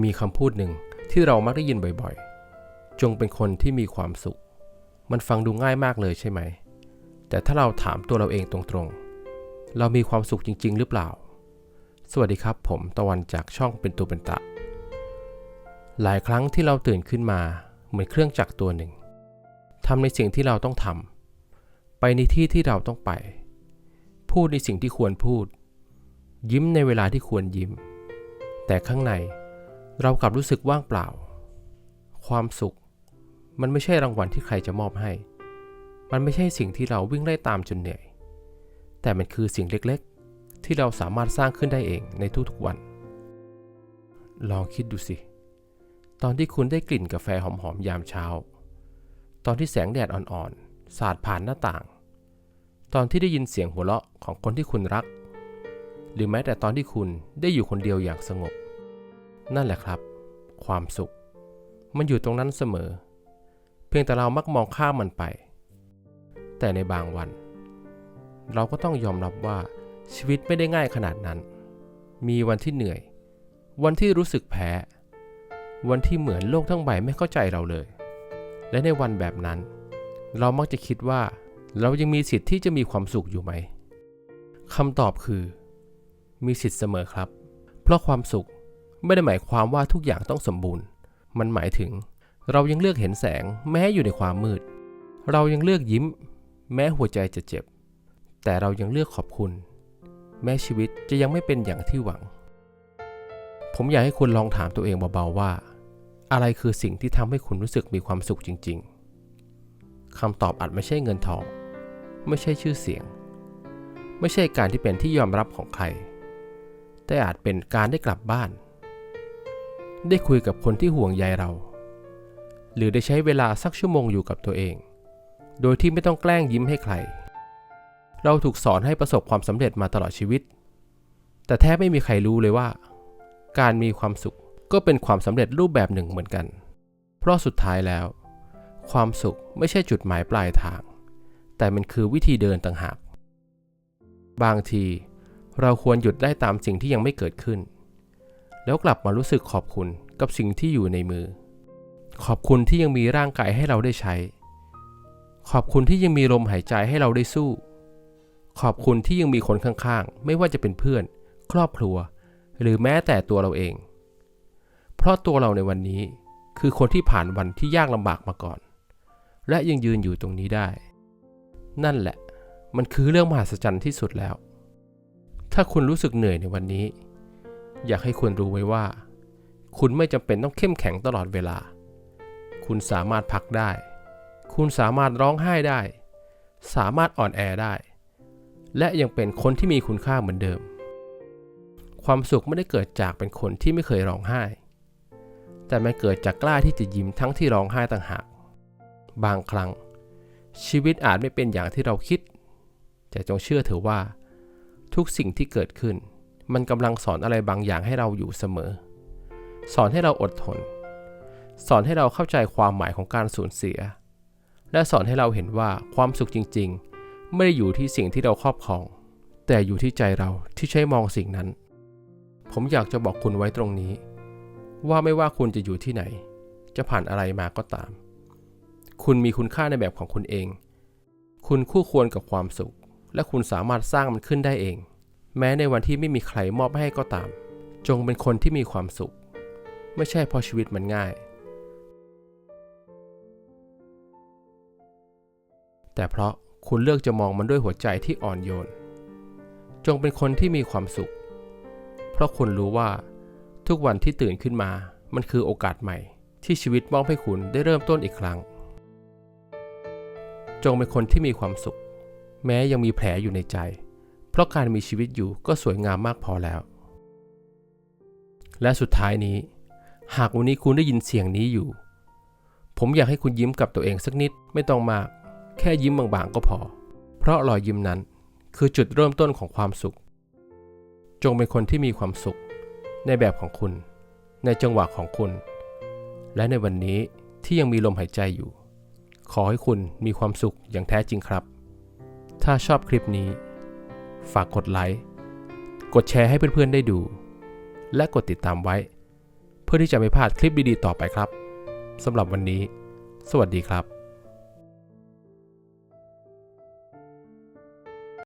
มีคำพูดหนึ่งที่เรามักได้ยินบ่อยๆ จงเป็นคนที่มีความสุข มันฟังดูง่ายมากเลยใช่ไหม แต่ถ้าเราถามตัวเราเองตรงๆ เรามีความสุขจริง ๆ หรือเปล่า สวัสดีครับ ผมตะวันจากช่องเป็นตัวเป็นตะ หลายครั้งที่เราตื่นขึ้นมาเหมือนเครื่องจักรตัวหนึ่งทำในสิ่งที่เราต้องทำไปในที่ที่เราต้องไป พูดในสิ่งที่ควรพูด ยิ้มในเวลาที่ควรยิ้ม แต่ข้างใน เรากลับรู้สึกว่างเปล่า ความสุข มันไม่ใช่รางวัลที่ใครจะมอบให้ มันไม่ใช่สิ่งที่เราวิ่งไล่ตามจนเหนื่อย แต่มันคือสิ่งเล็กๆ ที่เราสามารถสร้างขึ้นได้เองในทุกๆวัน ลองคิดดูสิ ตอนที่คุณได้กลิ่นกาแฟหอมๆยามเช้า ตอนที่แสงแดดอ่อนๆ สาดผ่านหน้าต่าง ตอนที่ได้ยินเสียงหัวเราะของคนที่คุณรัก หรือแม้แต่ตอนที่คุณได้อยู่คนเดียวอย่างสงบ นั่นแหละครับ ความสุข มันอยู่ตรงนั้นเสมอ เพียงแต่เรามักมองข้ามมันไป แต่ในบางวัน เราก็ต้องยอมรับว่าชีวิตไม่ได้ง่ายขนาดนั้น มีวันที่เหนื่อย วันที่รู้สึกแพ้ วันที่เหมือนโลกทั้งใบไม่เข้าใจเราเลย และในวันแบบนั้น เรามักจะคิดว่า เรายังมีสิทธิ์ที่จะมีความสุขอยู่ไหมคำตอบคือ มีสิทธิ์เสมอครับ เพราะความสุข ไม่ได้หมายความว่าทุกอย่างต้องสมบูรณ์ มันหมายถึง เรายังเลือกเห็นแสงแม้อยู่ในความมืด เรายังเลือกยิ้ม แม้หัวใจจะเจ็บ แต่เรายังเลือกขอบคุณ แม้ชีวิตจะยังไม่เป็นอย่างที่หวัง ผมอยากให้คุณลองถามตัวเองเบาๆว่า อะไรคือสิ่งที่ทำให้คุณรู้สึกมีความสุขจริง ๆคำตอบอาจไม่ใช่เงินทอง ไม่ใช่ชื่อเสียง ไม่ใช่การที่เป็นที่ยอมรับของใคร แต่อาจเป็นการได้กลับบ้าน ได้คุยกับคนที่ห่วงใยเรา หรือได้ใช้เวลาสักชั่วโมงอยู่กับตัวเอง โดยที่ไม่ต้องแกล้งยิ้มให้ใคร เราถูกสอนให้ประสบความสำเร็จมาตลอดชีวิต แต่แทบไม่มีใครรู้เลยว่า การมีความสุขก็เป็นความสำเร็จรูปแบบหนึ่งเหมือนกัน เพราะสุดท้ายแล้ว ความสุขไม่ใช่จุดหมายปลายทาง แต่มันคือวิธีเดินต่างหาก บางทีเราควรหยุดได้ตามสิ่งที่ยังไม่เกิดขึ้น แล้วกลับมารู้สึกขอบคุณกับสิ่งที่อยู่ในมือ ขอบคุณที่ยังมีร่างกายให้เราได้ใช้ ขอบคุณที่ยังมีลมหายใจให้เราได้สู้ ขอบคุณที่ยังมีคนข้างๆ ไม่ว่าจะเป็นเพื่อน ครอบครัว หรือแม้แต่ตัวเราเอง เพราะตัวเราในวันนี้คือคนที่ผ่านวันที่ยากลำบากมาก่อน และยังยืนอยู่ตรงนี้ได้ นั่นแหละ มันคือเรื่องมหัศจรรย์ที่สุดแล้ว ถ้าคุณรู้สึกเหนื่อยในวันนี้ อยากให้คุณรู้ไว้ว่า คุณไม่จำเป็นต้องเข้มแข็งตลอดเวลา คุณสามารถพักได้ คุณสามารถร้องไห้ได้ สามารถอ่อนแอได้ และยังเป็นคนที่มีคุณค่าเหมือนเดิม ความสุขไม่ได้เกิดจากเป็นคนที่ไม่เคยร้องไห้ แต่มันเกิดจากกล้าที่จะยิ้มทั้งที่ร้องไห้ต่างหาก บางครั้ง ชีวิตอาจไม่เป็นอย่างที่เราคิด แต่จงเชื่อเถอะว่า ทุกสิ่งที่เกิดขึ้น มันกำลังสอนอะไรบางอย่างให้เราอยู่เสมอ สอนให้เราอดทน สอนให้เราเข้าใจความหมายของการสูญเสีย และสอนให้เราเห็นว่าความสุขจริงๆ ไม่ได้อยู่ที่สิ่งที่เราครอบครอง แต่อยู่ที่ใจเราที่ใช้มองสิ่งนั้น ผมอยากจะบอกคุณไว้ตรงนี้ ว่าไม่ว่าคุณจะอยู่ที่ไหน จะผ่านอะไรมาก็ตาม คุณมีคุณค่าในแบบของคุณเอง คุณคู่ควรกับความสุข และคุณสามารถสร้างมันขึ้นได้เอง แม้ในวันที่ไม่มีใครมอบให้ก็ตาม จงเป็นคนที่มีความสุข ไม่ใช่เพราะชีวิตมันง่าย แต่เพราะคุณเลือกจะมองมันด้วยหัวใจที่อ่อนโยน จงเป็นคนที่มีความสุข เพราะคุณรู้ว่า ทุกวันที่ตื่นขึ้นมา มันคือโอกาสใหม่ ที่ชีวิตมอบให้คุณได้เริ่มต้นอีกครั้ง จงเป็นคนที่มีความสุข แม้ยังมีแผลอยู่ในใจ เพราะการมีชีวิตอยู่ก็สวยงามมากพอแล้ว และสุดท้ายนี้ หากวันนี้คุณได้ยินเสียงนี้อยู่ ผมอยากให้คุณยิ้มกับตัวเองสักนิดไม่ต้องมาก แค่ยิ้มบางๆก็พอ เพราะรอยยิ้มนั้นคือจุดเริ่มต้นของความสุข จงเป็นคนที่มีความสุข ในแบบของคุณ ในจังหวะของคุณ และในวันนี้ที่ยังมีลมหายใจอยู่ ขอให้คุณมีความสุขอย่างแท้จริงครับ ถ้าชอบคลิปนี้ ฝากกดไลค์ กดแชร์ให้เพื่อนๆได้ดู และกดติดตามไว้ เพื่อที่จะไม่พลาดคลิปดีๆต่อไปครับสำหรับวันนี้ สวัสดีครับ